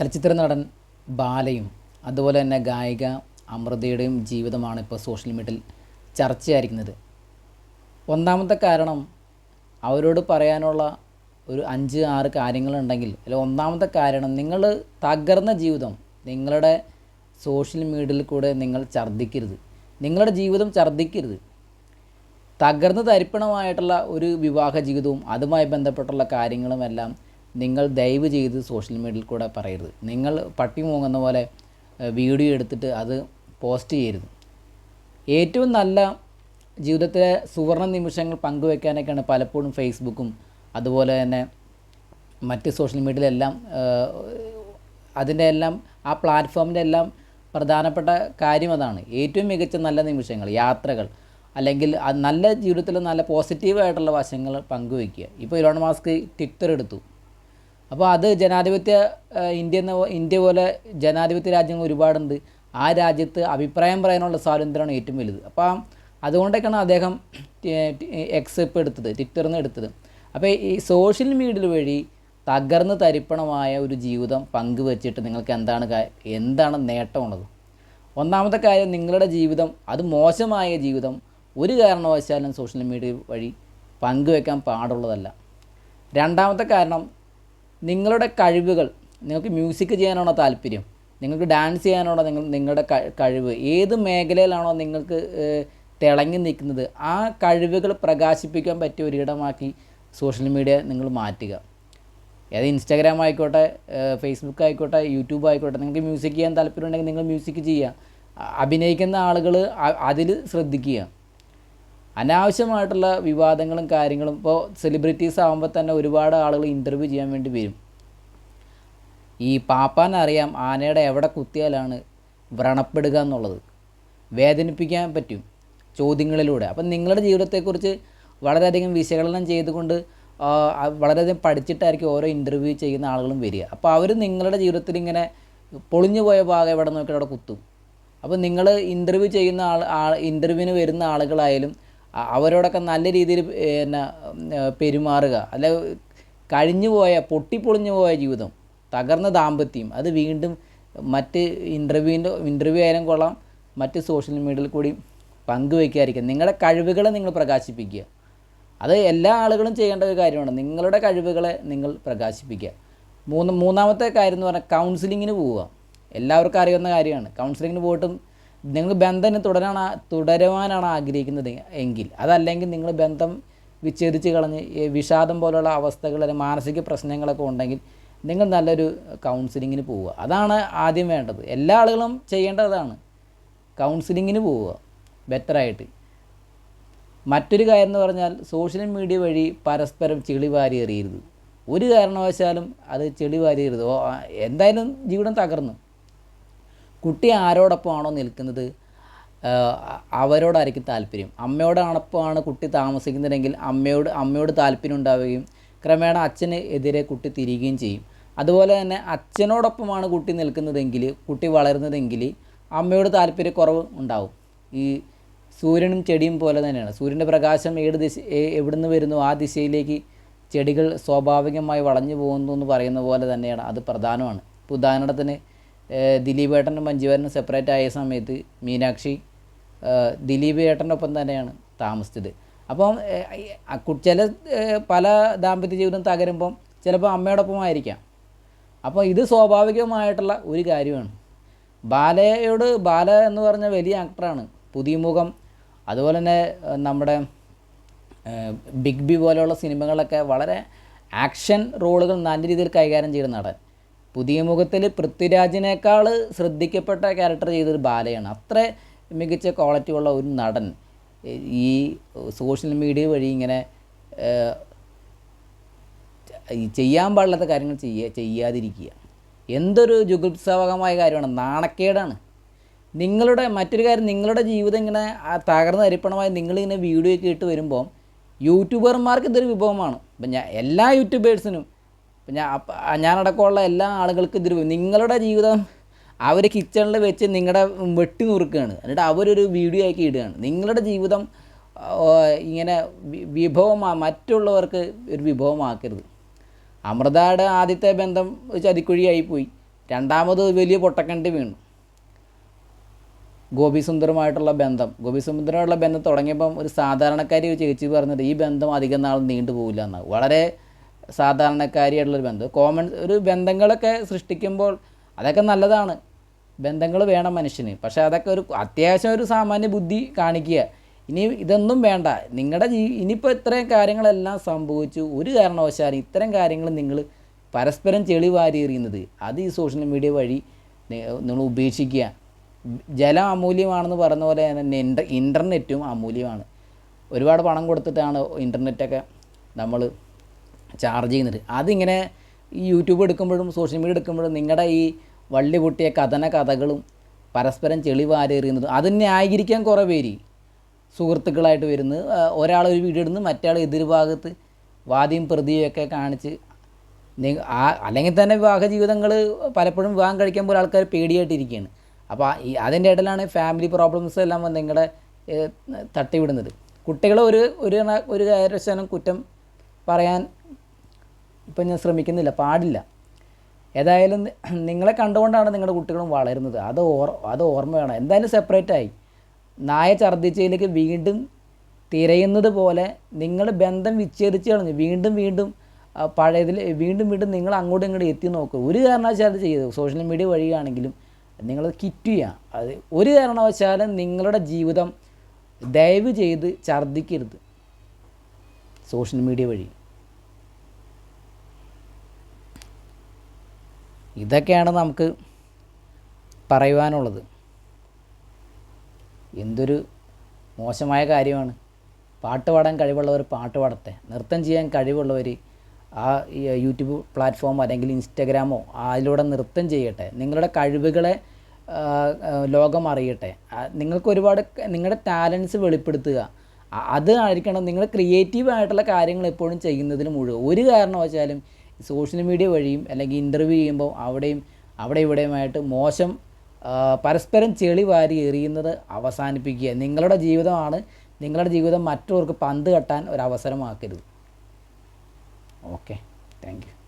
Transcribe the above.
ചലച്ചിത്ര നടൻ ബാലയും അതുപോലെ തന്നെ ഗായിക അമൃതയുടെയും ജീവിതമാണ് ഇപ്പോൾ സോഷ്യൽ മീഡിയയിൽ ചർച്ചയായിരിക്കുന്നത്. ഒന്നാമത്തെ കാരണം അവരോട് പറയാനുള്ള ഒരു അഞ്ച് ആറ് കാര്യങ്ങളുണ്ടെങ്കിൽ അല്ലെ ഒന്നാമത്തെ കാരണം നിങ്ങൾ തകർന്ന ജീവിതം നിങ്ങളുടെ സോഷ്യൽ മീഡിയയിൽ കൂടെ നിങ്ങൾ ഛർദ്ദിക്കരുത്. നിങ്ങളുടെ ജീവിതം ഛർദ്ദിക്കരുത്. തകർന്ന് തരിപ്പണമായിട്ടുള്ള ഒരു വിവാഹ ജീവിതവും അതുമായി ബന്ധപ്പെട്ടുള്ള കാര്യങ്ങളുമെല്ലാം നിങ്ങൾ ദയവ് ചെയ്ത് സോഷ്യൽ മീഡിയയിൽ കൂടെ പറയരുത്. നിങ്ങൾ പട്ടി മൂങ്ങുന്ന പോലെ വീഡിയോ എടുത്തിട്ട് അത് പോസ്റ്റ് ചെയ്യരുത്. ഏറ്റവും നല്ല ജീവിതത്തിലെ സുവർണ നിമിഷങ്ങൾ പങ്കുവെക്കാനൊക്കെയാണ് പലപ്പോഴും ഫേസ്ബുക്കും അതുപോലെ തന്നെ മറ്റ് സോഷ്യൽ മീഡിയയിലെല്ലാം അതിന്റെ എല്ലാം ആ പ്ലാറ്റ്ഫോമിന്റെ എല്ലാം പ്രധാനപ്പെട്ട കാര്യം അതാണ്. ഏറ്റവും മികച്ച നല്ല നിമിഷങ്ങൾ യാത്രകൾ അല്ലെങ്കിൽ നല്ല ജീവിതത്തിൽ നല്ല പോസിറ്റീവായിട്ടുള്ള വശങ്ങൾ പങ്കുവയ്ക്കുക ഇപ്പോൾ ഇലോൺ മാസ്ക് ട്വിറ്റർ എടുത്തു. അപ്പോൾ അത് ജനാധിപത്യ ഇന്ത്യ എന്ന ഇന്ത്യ പോലെ ജനാധിപത്യ രാജ്യങ്ങൾ ഒരുപാടുണ്ട്. ആ രാജ്യത്ത് അഭിപ്രായം പറയാനുള്ള സ്വാതന്ത്ര്യമാണ് ഏറ്റവും വലുത്. അപ്പം അതുകൊണ്ടൊക്കെയാണ് അദ്ദേഹം എക്സ് ഇപ്പോൾ എടുത്തത് ട്വിറ്ററിൽ നിന്ന് എടുത്തത്. അപ്പോൾ ഈ സോഷ്യൽ മീഡിയ വഴി തകർന്ന് തരിപ്പണമായ ഒരു ജീവിതം പങ്കുവച്ചിട്ട് നിങ്ങൾക്ക് എന്താണ് എന്താണ് നേട്ടമുള്ളത്? ഒന്നാമത്തെ കാര്യം നിങ്ങളുടെ ജീവിതം അത് മോശമായ ജീവിതം ഒരു കാരണവശാലും സോഷ്യൽ മീഡിയ വഴി പങ്കുവെക്കാൻ പാടുള്ളതല്ല. രണ്ടാമത്തെ കാരണം നിങ്ങളുടെ കഴിവുകൾ നിങ്ങൾക്ക് മ്യൂസിക് ചെയ്യാനാണോ താല്പര്യം? നിങ്ങൾക്ക് ഡാൻസ് ചെയ്യാനാണോ നിങ്ങൾ നിങ്ങളുടെ കഴിവ്? ഏത് മേഖലയിലാണോ നിങ്ങൾക്ക് തിളങ്ങി നിൽക്കുന്നത്? ആ കഴിവുകൾ പ്രകാശിപ്പിക്കാൻ പറ്റിയ ഒരിടമാക്കി സോഷ്യൽ മീഡിയ നിങ്ങൾ മാറ്റുക. ഏത് ഇൻസ്റ്റാഗ്രാം ആയിക്കോട്ടെ ഫേസ്ബുക്ക് ആയിക്കോട്ടെ യൂട്യൂബ് ആയിക്കോട്ടെ നിങ്ങൾക്ക് മ്യൂസിക് ചെയ്യാൻ താല്പര്യമുണ്ടെങ്കിൽ നിങ്ങൾ മ്യൂസിക് ചെയ്യുക. അഭിനയിക്കുന്ന ആളുകൾ അതിൽ ശ്രദ്ധിക്കുക. അനാവശ്യമായിട്ടുള്ള വിവാദങ്ങളും കാര്യങ്ങളും ഇപ്പോൾ സെലിബ്രിറ്റീസ് ആകുമ്പോൾ തന്നെ ഒരുപാട് ആളുകൾ ഇന്റർവ്യൂ ചെയ്യാൻ വേണ്ടി വരും. ഈ പാപ്പാനറിയാം ആനയുടെ എവിടെ കുത്തിയാലാണ് വ്രണപ്പെടുക എന്നുള്ളത്. വേദനിപ്പിക്കാൻ പറ്റും ചോദ്യങ്ങളിലൂടെ. അപ്പം നിങ്ങളുടെ ജീവിതത്തെക്കുറിച്ച് വളരെയധികം വിശകലനം ചെയ്തുകൊണ്ട് വളരെയധികം പഠിച്ചിട്ടായിരിക്കും ഓരോ ഇന്റർവ്യൂ ചെയ്യുന്ന ആളുകളും വരിക. അപ്പോൾ അവർ നിങ്ങളുടെ ജീവിതത്തിൽ ഇങ്ങനെ പൊളിഞ്ഞു പോയ ഭാഗം എവിടെ നോക്കിയാൽ അവിടെ കുത്തും. അപ്പോൾ നിങ്ങൾ ഇന്റർവ്യൂ ചെയ്യുന്ന ആൾ ഇന്റർവ്യൂവിന് വരുന്ന ആളുകളായാലും അവരോടൊക്കെ നല്ല രീതിയിൽ പിന്നെ പെരുമാറുക. അല്ല കഴിഞ്ഞു പോയ പൊട്ടിപ്പൊളിഞ്ഞു പോയ ജീവിതം തകർന്ന ദാമ്പത്യം അത് വീണ്ടും മറ്റ് ഇന്റർവ്യൂവിന്റെ ഇന്റർവ്യൂ ആയാലും കൊള്ളാം മറ്റ് സോഷ്യൽ മീഡിയയിൽ കൂടി പങ്കുവയ്ക്കാതിരിക്കുക നിങ്ങളുടെ കഴിവുകളെ നിങ്ങൾ പ്രകാശിപ്പിക്കുക. അത് എല്ലാ ആളുകളും ചെയ്യേണ്ട ഒരു കാര്യമാണ്. നിങ്ങളുടെ കഴിവുകളെ നിങ്ങൾ പ്രകാശിപ്പിക്കുക. മൂന്ന് മൂന്നാമത്തെ കാര്യം എന്ന് പറഞ്ഞാൽ കൗൺസിലിങ്ങിന് പോവുക. എല്ലാവർക്കും അറിയുന്ന കാര്യമാണ്. കൗൺസിലിങ്ങിന് പോയിട്ടും നിങ്ങൾ ബന്ധം തുടരാണ് തുടരുവാനാണ് ആഗ്രഹിക്കുന്നത് എങ്കിൽ. അതല്ലെങ്കിൽ നിങ്ങൾ ബന്ധം വിച്ഛേദിച്ച് കളഞ്ഞ് വിഷാദം പോലുള്ള അവസ്ഥകൾ അല്ലെങ്കിൽ മാനസിക പ്രശ്നങ്ങളൊക്കെ ഉണ്ടെങ്കിൽ നിങ്ങൾ നല്ലൊരു കൗൺസിലിങ്ങിന് പോവുക. അതാണ് ആദ്യം വേണ്ടത്. എല്ലാ ആളുകളും ചെയ്യേണ്ടതാണ് കൗൺസിലിങ്ങിന് പോവുക. ബെറ്ററായിട്ട് മറ്റൊരു കാര്യം എന്ന് പറഞ്ഞാൽ സോഷ്യൽ മീഡിയ വഴി പരസ്പരം ചെളി വാരി എറിയരുത്. ഒരു കാരണവശാലും അത് ചെളി എറിയരുത്. എന്തായാലും ജീവിതം തകർന്നു. കുട്ടി ആരോടൊപ്പമാണോ നിൽക്കുന്നത്? അവരോടായിരിക്കും താല്പര്യം. അമ്മയോടൊപ്പമാണ് കുട്ടി താമസിക്കുന്നതെങ്കിൽ അമ്മയോട് അമ്മയോട് താല്പര്യം ഉണ്ടാവുകയും ക്രമേണ അച്ഛന് എതിരെ കുട്ടി തിരികുകയും ചെയ്യും. അതുപോലെ തന്നെ അച്ഛനോടൊപ്പമാണ് കുട്ടി നിൽക്കുന്നതെങ്കിൽ കുട്ടി വളരുന്നതെങ്കിൽ അമ്മയോട് താല്പര്യക്കുറവ് ഉണ്ടാവും. ഈ സൂര്യനും ചെടിയും പോലെ തന്നെയാണ്. സൂര്യന്റെ പ്രകാശം ഏത് ദിശ എവിടുന്ന് വരുന്നു ആ ദിശയിലേക്ക് ചെടികൾ സ്വാഭാവികമായി വളഞ്ഞു പോകുന്നു എന്ന് പറയുന്ന പോലെ തന്നെയാണ്. അത് പ്രധാനമാണ്. ഇപ്പോൾ ഉദാഹരണത്തിന് ദിലീപ് ഏട്ടനും മഞ്ജുവാരനും സെപ്പറേറ്റ് ആയ സമയത്ത് മീനാക്ഷി ദിലീപ് ഏട്ടന്റെ ഒപ്പം തന്നെയാണ് താമസിച്ചത്. അപ്പം ചില പല ദാമ്പത്യ ജീവിതം തകരുമ്പം ചിലപ്പോൾ അമ്മയോടൊപ്പമായിരിക്കാം. അപ്പോൾ ഇത് സ്വാഭാവികമായിട്ടുള്ള ഒരു കാര്യമാണ്. ബാലയോട് ബാല എന്ന് പറഞ്ഞ വലിയ ആക്ടറാണ് പുതിയ മുഖം അതുപോലെ തന്നെ നമ്മുടെ ബിഗ് ബി പോലെയുള്ള സിനിമകളൊക്കെ വളരെ ആക്ഷൻ റോളുകൾ നല്ല രീതിയിൽ കൈകാര്യം ചെയ്യുന്ന നടൻ. പുതിയ മുഖത്തിൽ പൃഥ്വിരാജിനേക്കാൾ ശ്രദ്ധിക്കപ്പെട്ട ക്യാരക്ടർ ചെയ്തൊരു ബാലയാണ്. അത്ര മികച്ച ക്വാളിറ്റി ഉള്ള ഒരു നടൻ. ഈ സോഷ്യൽ മീഡിയ വഴി ഇങ്ങനെ ചെയ്യാൻ പാടില്ലാത്ത കാര്യങ്ങൾ ചെയ്യുക ചെയ്യാതിരിക്കുക. എന്തൊരു ജുഗുപ്സാവകമായ കാര്യമാണ്. നാണക്കേടാണ്. നിങ്ങളുടെ മറ്റൊരു കാര്യം നിങ്ങളുടെ ജീവിതം ഇങ്ങനെ തകർന്ന അരിപ്പണമായി നിങ്ങളിങ്ങനെ വീഡിയോ ഒക്കെ ഇട്ട് വരുമ്പോൾ യൂട്യൂബർമാർക്ക് ഇതൊരു വിഭവമാണ്. ഇപ്പം ഞാൻ എല്ലാ യൂട്യൂബേഴ്സിനും ഞാൻ ഞാനടക്കമുള്ള എല്ലാ ആളുകൾക്കും ഇതൊരു നിങ്ങളുടെ ജീവിതം അവർ കിച്ചണിൽ വെച്ച് നിങ്ങളുടെ വെട്ടി നുറുക്കുകയാണ് എന്നിട്ട് അവരൊരു വീഡിയോ ആക്കി ഇടുകയാണ്. നിങ്ങളുടെ ജീവിതം ഇങ്ങനെ വിഭവമാ മറ്റുള്ളവർക്ക് ഒരു വിഭവമാക്കരുത്. അമൃതയുടെ ആദ്യത്തെ ബന്ധം ചതിക്കുഴിയായിപ്പോയി ചതിക്കുഴിയായി പോയി രണ്ടാമത് വലിയ പൊട്ടക്കണ്ടി വീണു. ഗോപിസുന്ദരമായിട്ടുള്ള ബന്ധം. ഗോപിസുന്ദരമായിട്ടുള്ള ബന്ധം തുടങ്ങിയപ്പം ഒരു സാധാരണക്കാരി ചേച്ചി പറഞ്ഞിട്ട് ഈ ബന്ധം അധികം നാൾ നീണ്ടു പോകില്ല എന്നാണ് വളരെ സാധാരണക്കാരിയായിട്ടുള്ളൊരു ബന്ധം. കോമൺ ഒരു ബന്ധങ്ങളൊക്കെ സൃഷ്ടിക്കുമ്പോൾ അതൊക്കെ നല്ലതാണ്. ബന്ധങ്ങൾ വേണം മനുഷ്യന്. പക്ഷേ അതൊക്കെ ഒരു അത്യാവശ്യം ഒരു സാമാന്യ ബുദ്ധി കാണിക്കുക. ഇനി ഇതൊന്നും വേണ്ട. നിങ്ങളുടെ ജീ ഇനിയിപ്പോൾ ഇത്രയും കാര്യങ്ങളെല്ലാം സംഭവിച്ചു. ഒരു കാരണവശാലും ഇത്തരം കാര്യങ്ങൾ നിങ്ങൾ പരസ്പരം ചെളി വാരി എറിയുന്നത്. അത് ഈ സോഷ്യൽ മീഡിയ വഴി നിങ്ങൾ ഉപേക്ഷിക്കുക. ജലം അമൂല്യമാണെന്ന് പറഞ്ഞ പോലെ തന്നെ ഇന്റർ ഇന്റർനെറ്റും അമൂല്യമാണ്. ഒരുപാട് പണം കൊടുത്തിട്ടാണ് ഇന്റർനെറ്റൊക്കെ നമ്മൾ ചാർജ് ചെയ്യുന്നുണ്ട്. അതിങ്ങനെ ഈ യൂട്യൂബ് എടുക്കുമ്പോഴും സോഷ്യൽ മീഡിയ എടുക്കുമ്പോഴും നിങ്ങളുടെ ഈ വള്ളി പൊട്ടിയ കഥന കഥകളും പരസ്പരം ചെളിവാരേറിയുന്നത് അത് ന്യായീകരിക്കാൻ കുറേ പേര് സുഹൃത്തുക്കളായിട്ട് വരുന്നത് ഒരാൾ ഒരു വീഡിയോ ഇടുന്നു മറ്റേ എതിർഭാഗത്ത് വാദിയും പ്രതിയൊക്കെ കാണിച്ച് ആ അല്ലെങ്കിൽ തന്നെ വിവാഹ ജീവിതങ്ങൾ പലപ്പോഴും വിവാഹം കഴിക്കാൻ പോലെ ആൾക്കാർ പേടിയായിട്ടിരിക്കുകയാണ് അപ്പോൾ ഈ അതിന്റെ ഇടയിലാണ് ഫാമിലി പ്രോബ്ലംസ് എല്ലാം വന്ന് നിങ്ങളുടെ തട്ടിവിടുന്നത്. കുട്ടികളെ ഒരു ഒരു ഒരു കാരണവശാലും കുറ്റം പറയാൻ ഇപ്പം ഞാൻ ശ്രമിക്കുന്നില്ല പാടില്ല. ഏതായാലും നിങ്ങളെ കണ്ടുകൊണ്ടാണ് നിങ്ങളുടെ കുട്ടികളും വളരുന്നത്. അത് ഓർ അത് ഓർമ്മ വേണം എന്തായാലും സെപ്പറേറ്റ് ആയി. നായ ഛർദ്ദിച്ചതിലേക്ക് വീണ്ടും തിരയുന്നത് പോലെ നിങ്ങൾ ബന്ധം വിച്ഛേദിച്ച് കളഞ്ഞു. വീണ്ടും വീണ്ടും പഴയതിൽ വീണ്ടും വീണ്ടും നിങ്ങൾ അങ്ങോട്ടും ഇങ്ങോട്ടും എത്തി നോക്കുക ഒരു കാരണവശാലും ചെയ്യരുത്. സോഷ്യൽ മീഡിയ വഴിയാണെങ്കിലും നിങ്ങൾ കിറ്റ് ചെയ്യുക. അത് ഒരു കാരണവശാലും നിങ്ങളുടെ ജീവിതം ദയവ് ചെയ്ത് ഛർദ്ദിക്കരുത്. സോഷ്യൽ മീഡിയ വഴി. ഇതൊക്കെയാണ് നമുക്ക് പറയുവാനുള്ളത്. എന്തൊരു മോശമായ കാര്യമാണ്. പാട്ട് പാടാൻ കഴിവുള്ളവർ പാട്ട് പാടട്ടെ. നൃത്തം ചെയ്യാൻ കഴിവുള്ളവർ ആ യൂട്യൂബ് പ്ലാറ്റ്ഫോം അല്ലെങ്കിൽ ഇൻസ്റ്റഗ്രാമോ അതിലൂടെ നൃത്തം ചെയ്യട്ടെ. നിങ്ങളുടെ കഴിവുകളെ ലോകം അറിയട്ടെ. നിങ്ങൾക്ക് ഒരുപാട് നിങ്ങളുടെ ടാലൻസ് വെളിപ്പെടുത്തുക. അതായിരിക്കണം നിങ്ങൾ ക്രിയേറ്റീവ് ആയിട്ടുള്ള കാര്യങ്ങൾ എപ്പോഴും ചെയ്യുന്നതിന് മുഴുവൻ. ഒരു കാരണവശാലും സോഷ്യൽ മീഡിയ വഴിയും അല്ലെങ്കിൽ ഇന്റർവ്യൂ ചെയ്യുമ്പോൾ അവിടെയും അവിടെ ഇവിടെയുമായിട്ട് മോശം പരസ്പരം ചെളി വാരി എറിയുന്നത് അവസാനിപ്പിക്കുക. നിങ്ങളുടെ ജീവിതമാണ് നിങ്ങളുടെ ജീവിതം മറ്റുള്ളവർക്ക് പന്ത് കെട്ടാൻ ഒരു അവസരമാക്കരുത്. Okay thank